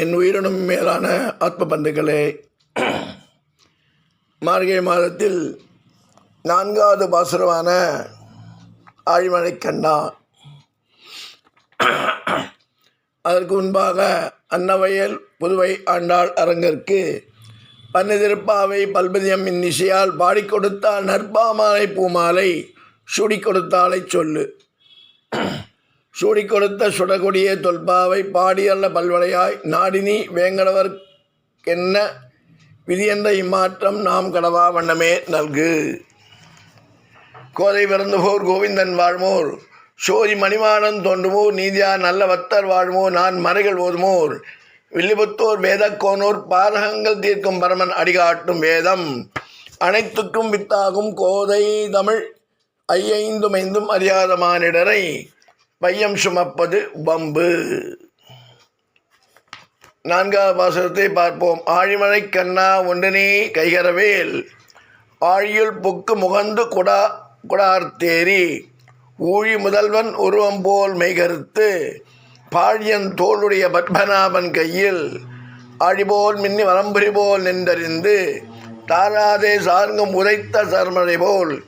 என் உயிரினும் மேலான ஆத்ம பந்துக்களே மார்கழி மாதத்தில் நான்காவது பாசுரமான ஆழிமலை கண்ணா. அதற்கு முன்பாக அன்னவயல் புதுவை ஆண்டாள் அரங்கிற்கு பன்னிதிருப்பாவை பல்பதியம் இன்னிசையால் பாடிக் கொடுத்தால் நற்பாமாலை பூமாலை சுடி கொடுத்தாலை சொல்லு. சூடிக் கொடுத்த சுடகொடிய தொல்பாவை பாடியல்ல பல்வளையாய் நாடினி வேங்கடவர்க்கென்ன விதியந்த இம்மாற்றம் நாம் கடவா வண்ணமே நல்கு. கோதை பிறந்தபோர் கோவிந்தன் வாழ்மோர் சோதி மணிமாடன் தோன்றுமோர் நீதியா நல்ல வத்தர் வாழ்மோர் நான் மறைகள் ஓதுமோர். வில்லிபுத்தோர் வேதக்கோனோர் பாதகங்கள் தீர்க்கும் பரமன் அடிகாட்டும் வேதம். அனைத்துக்கும் வித்தாகும் கோதை தமிழ் ஐயைந்தும் ஐந்தும் அறியாத மானிடரை. பையம் சுமப்பது வம்பு. நான்காவது வாசகத்தை பார்ப்போம். ஆழிமலை கண்ணா ஒன்றினே கைகரவேல். ஆழியுள் புக்கு முகந்து குடா குடார்த்தேரி ஊழி முதல்வன் உருவம் போல் மெய்கருத்து. பாழியன் தோளுடைய பத்மநாபன் கையில். ஆழிபோல் மின்னி வரம்புரி போல் நின்றறிந்து. தாராதே சார்ங்கும் உதைத்த சர்மனை போல்.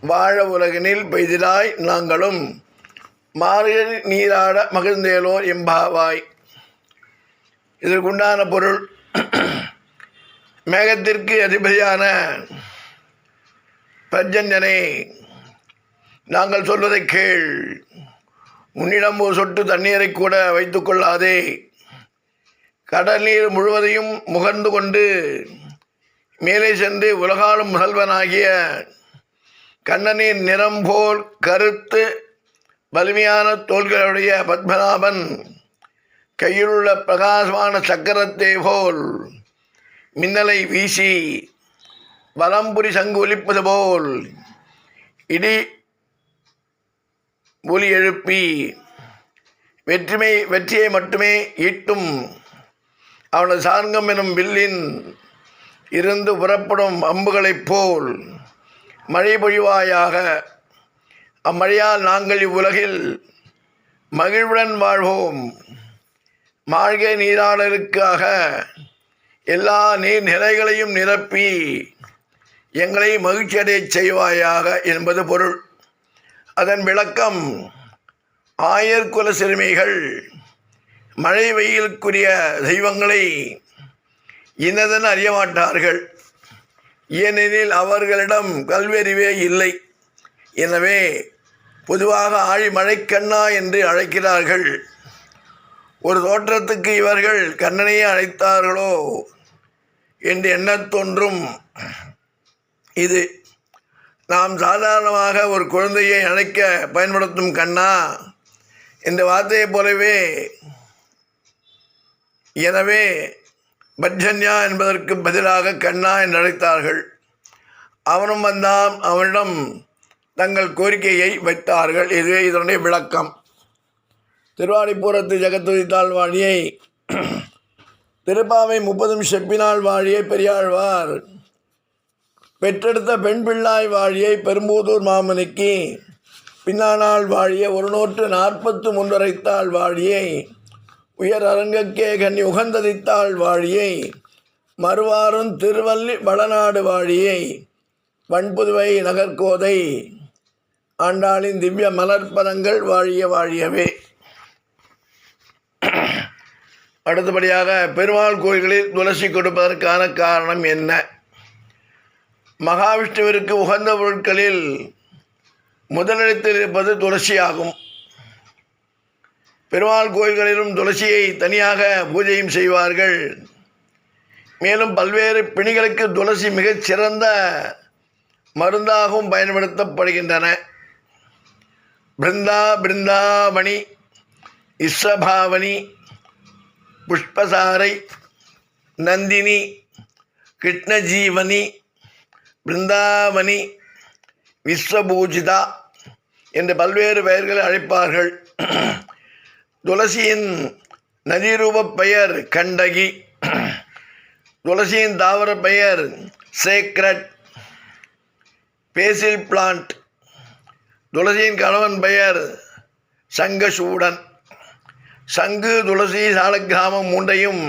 வாழ உலகினில் பெய்திலாய் நாங்களும். மார்கழி நீராட மகிழ்ந்தேலோர் எம்பாவாய். இதற்குண்டான பொருள் மேகத்திற்கு அதிபதியான பர்ஜன்யனே நாங்கள் சொல்வதை கேள். உன்னிடம் ஒரு சொட்டு தண்ணீரை கூட வைத்துக்கொள்ளாதே கடல் நீர் முழுவதையும் முகர்ந்து கொண்டு மேலே சென்று உலகாலும் முதல்வனாகிய கண்ணனின் நிறம் போல் கருத்து வலிமையான தோள்களுடைய பத்மநாபன் கையிலுள்ள பிரகாசமான சக்கரத்தை போல் மின்னலை வீசி வலம்புரி சங்கு ஒலிப்பது போல் இடி ஒலி எழுப்பி வெற்றிமை வெற்றியை மட்டுமே ஈட்டும் அவனது சார்கம் எனும் வில்லின் இருந்து புறப்படும் அம்புகளைப் போல் மழை பொழிவாயாக அம்மழையால் நாங்கள் இவ்வுலகில் மகிழ்வுடன் வாழ்வோம். மாழ்கை நீராடலுக்காக எல்லா நீர் நிலைகளையும் நிரப்பி எங்களை மகிழ்ச்சியடைய செய்வாயாக என்பது பொருள். அதன் விளக்கம் ஆயர்குல சிறுமிகள் மழை வெயிலுக்குரிய தெய்வங்களை இன்னதென அறிய மாட்டார்கள் ஏனெனில் அவர்களிடம் கல்வியறிவே இல்லை. எனவே பொதுவாக ஆழி மழைக்கண்ணா என்று அழைக்கிறார்கள். ஒரு தோற்றத்துக்கு இவர்கள் கண்ணனையே அழைத்தார்களோ என்று எண்ணத் தோன்றும் இது. நாம் சாதாரணமாக ஒரு குழந்தையை அழைக்க பயன்படுத்தும் கண்ணா இந்த வார்த்தையைப் போலவே எனவே பட்ஜன்யா என்பதற்கு பதிலாக கண்ணா என்று அழைத்தார்கள். அவனும் வந்தான் அவனிடம் தங்கள் கோரிக்கையை வைத்தார்கள். இதுவே இதனுடைய விளக்கம். திருவாடிபுரத்து ஜெகத்துதித்தாள் வாழியை திருப்பாவை முப்பதும் செப்பினாள் வாழியை பெரியாழ்வார். பெற்றெடுத்த பெண் பிள்ளாய் வாழியை பெரும்பூதூர் மாமனிக்கு பின்னானால் வாழிய ஒரு நூற்று நாற்பத்து முன்வரைத்தாள் வாழியை உயர் அரங்கக்கே கண்ணி உகந்ததித்தாள் வாழியை மறுவாரும் திருவள்ளி வளநாடு வாழியை வன்புதுவை நகர்கோதை ஆண்டாளின் திவ்ய மலர்பதங்கள் வாழிய வாழியவே. அடுத்தபடியாக பெருமாள் கோயில்களில் துளசி கொடுப்பதற்கான காரணம் என்ன? மகாவிஷ்ணுவிற்கு உகந்த பொருட்களில் முதலிடத்தில் இருப்பது துளசி ஆகும் பெருமாள் கோயில்களிலும் துளசியை தனியாக பூஜையும் செய்வார்கள். மேலும் பல்வேறு பிணிகளுக்கு துளசி மிகச் சிறந்த மருந்தாகவும் பயன்படுத்தப்படுகின்றன. பிருந்தா பிருந்தாவணி இஸ்வபாவனி புஷ்பசாரை நந்தினி கிருஷ்ணஜீவனி பிருந்தாவனி விஸ்வபூஜிதா என்று பல்வேறு பெயர்களை அழைப்பார்கள். துளசியின் நதிரூப பெயர் கண்டகி. துளசியின் தாவர பெயர் சேக்ரட். பேசில் பிளான்ட். துளசியின் கணவன் பெயர் சங்கசூடன். சங்கு துளசி சாலக்கிராமம் மூன்றையும்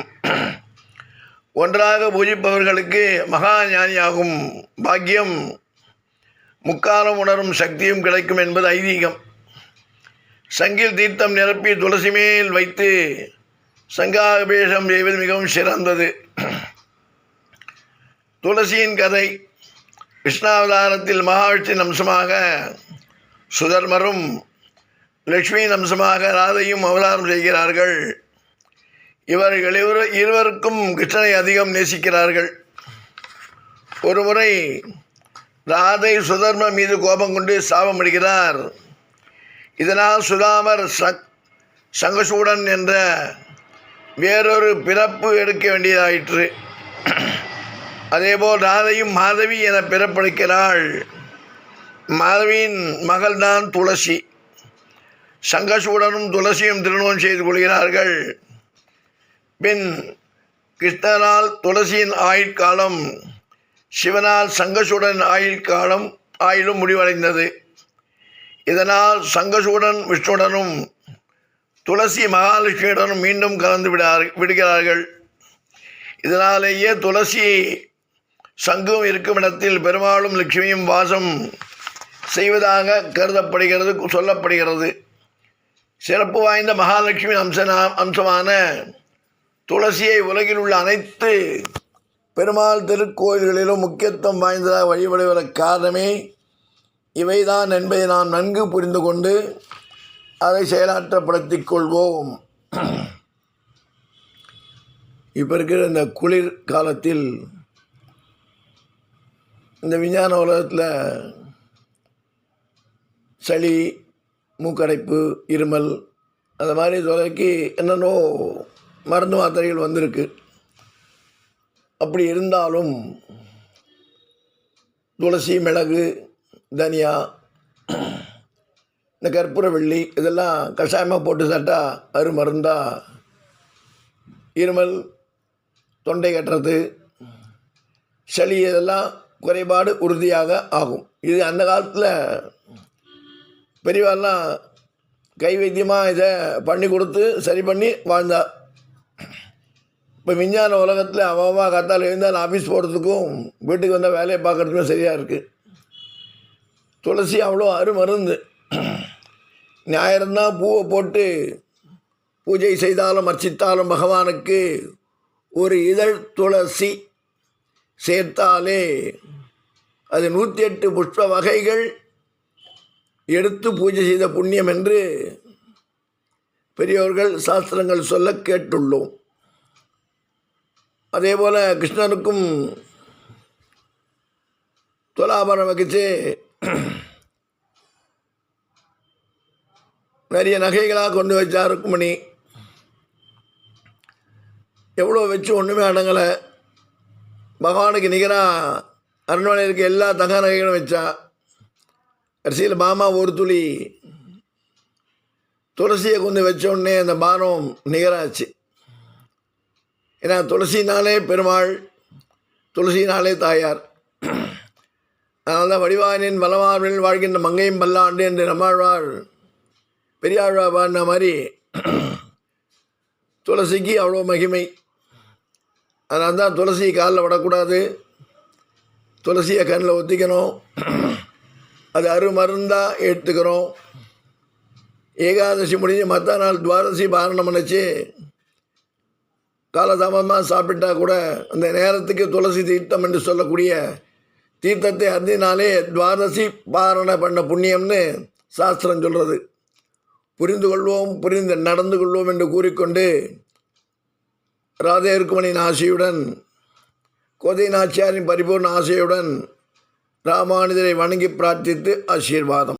ஒன்றாக பூஜிப்பவர்களுக்கு மகா ஞானியாகும் பாக்கியம். முக்காலம் உணரும் சக்தியும் கிடைக்கும் என்பது ஐதீகம். சங்கில் தீர்த்தம் நிரப்பி துளசி மேல் வைத்து சங்காபிஷேகம் செய்வது மிகவும் சிறந்தது. துளசியின் கதை கிருஷ்ணாவதாரத்தில் மகாவிஷ்ணின் அம்சமாக சுதர்மரும் லக்ஷ்மியின் அம்சமாக ராதையும் அவதாரம் செய்கிறார்கள். இவர்கள் இவர் இருவருக்கும் கிருஷ்ணனை அதிகம் நேசிக்கிறார்கள். ஒருமுறை ராதை சுதர்ம மீது கோபம் கொண்டு சாபம் அடிக்கிறார் இதனால் சுதாமர் சங் சங்கசூடன் என்ற வேறொரு பிறப்பு எடுக்க வேண்டியதாயிற்று. அதேபோல் ராதையும் மாதவி என பிறப்பளிக்கிறாள். மாதவியின் மகள்தான் துளசி. சங்கசூடனும் துளசியும் திருமணம் செய்து கொள்கிறார்கள். பின் கிருஷ்ணனால் துளசியின் ஆயுட்காலம் சிவனால் சங்கசூடன் ஆயுட்காலம் ஆயுளும் முடிவடைந்தது. இதனால் சங்கசூடன் விஷ்ணுடனும் துளசி மகாலட்சுமியுடனும் மீண்டும் கலந்து விடார் விடுகிறார்கள். இதனாலேயே துளசி சங்கும் இருக்கும் இடத்தில் பெருமாளும் லட்சுமியும் வாசம் செய்வதாக கருதப்படுகிறது சொல்லப்படுகிறது. சிறப்பு வாய்ந்த மகாலட்சுமி அம்சனா அம்சமான துளசியை உலகில் உள்ள அனைத்து பெருமாள் திருக்கோயில்களிலும் முக்கியத்துவம் வாய்ந்ததாக வழிபடுவதற்கு காரணமே இவைதான் என்பதை நாம் நன்கு புரிந்து கொண்டு அதை செயலாற்றப்படுத்திக் கொள்வோம். இப்போ இருக்கிற இந்த குளிர் காலத்தில் இந்த விஞ்ஞான உலகத்தில் சளி மூக்கடைப்பு இருமல் அந்த மாதிரி தொலைக்கு என்னென்னோ மருந்து மாத்திரைகள் வந்திருக்கு. அப்படி இருந்தாலும் துளசி மிளகு தனியா இந்த கற்பூரவள்ளி இதெல்லாம் கஷாயமாக போட்டு சாப்பிட்டா அரு மருந்தா. இருமல் தொண்டை கட்டுறது சளி இதெல்லாம் குறைபாடு உறுதியாக ஆகும். இது அந்த காலத்தில் பெரியவாள்லாம் கை வைத்தியமாக இதை பண்ணி கொடுத்து சரி பண்ணி வாழ்ந்தார் இப்போ விஞ்ஞான உலகத்தில் அவமா கத்தால் எழுந்தால் ஆஃபீஸ் போகிறதுக்கும் வீட்டுக்கு வந்தால் வேலையை பார்க்குறதுக்கும் சரியாக இருக்குது துளசி அவ்வளோ அருமருந்து. ஞாயிறந்தான் பூவை போட்டு பூஜை செய்தாலும் அர்ச்சித்தாலும் பகவானுக்கு ஒரு இதழ் துளசி சேர்த்தாலே அது நூற்றி எட்டு புஷ்ப வகைகள் எடுத்து பூஜை செய்த புண்ணியம் என்று பெரியோர்கள் சாஸ்திரங்கள் சொல்ல கேட்டுள்ளோம். அதே போல் கிருஷ்ணனுக்கும் துலாபரம் வகிச்சு நிறைய நகைகளாக கொண்டு வச்சா ருக்மணி. எவ்வளோ வச்சு ஒன்றுமே அடங்கலை. பகவானுக்கு நிகராக அரண்மனையில் இருக்க எல்லா தங்க நகைகளும் வச்சா. கடைசியில் மாமா ஒரு துளி துளசியை கொண்டு வச்சோடனே அந்த பானம் நிகராச்சு. ஏன்னா துளசினாலே பெருமாள் துளசினாலே தாயார். அதனால் தான் வடிவாயனின் பலமார்பில் வாழ்கின்ற மங்கையும் பல்லாண்டு என்று நம்மாழ்வார் பெரியாழ்வார் பாடின மாதிரி துளசிக்கு அவ்வளோ மகிமை. அதனால் தான் துளசி காலில் விடக்கூடாது துளசியை கண்ணில் ஒத்திக்கணும். அது அருமருந்தாக எடுத்துக்கிறோம் ஏகாதசி முடிஞ்சு மற்ற நாள் துவாதசி பாரணம் நினச்சி காலதாமதமாக சாப்பிட்டா கூட அந்த நேரத்துக்கு துளசி தீர்த்தம் என்று சொல்லக்கூடிய தீர்த்தத்தை அருந்தினாலே துவாதசி பாரண பண்ண புண்ணியம்னு சாஸ்திரம் சொல்கிறது புரிந்து கொள்வோம் புரிந்து நடந்து கொள்வோம் என்று கூறிக்கொண்டு ராதே இருக்குமணியின் ஆசையுடன் கோதை நாச்சியாரின் பரிபூர்ண ஆசையுடன் ராமானுஜரை வணங்கி பிரார்த்தித்து ஆசீர்வாதம்.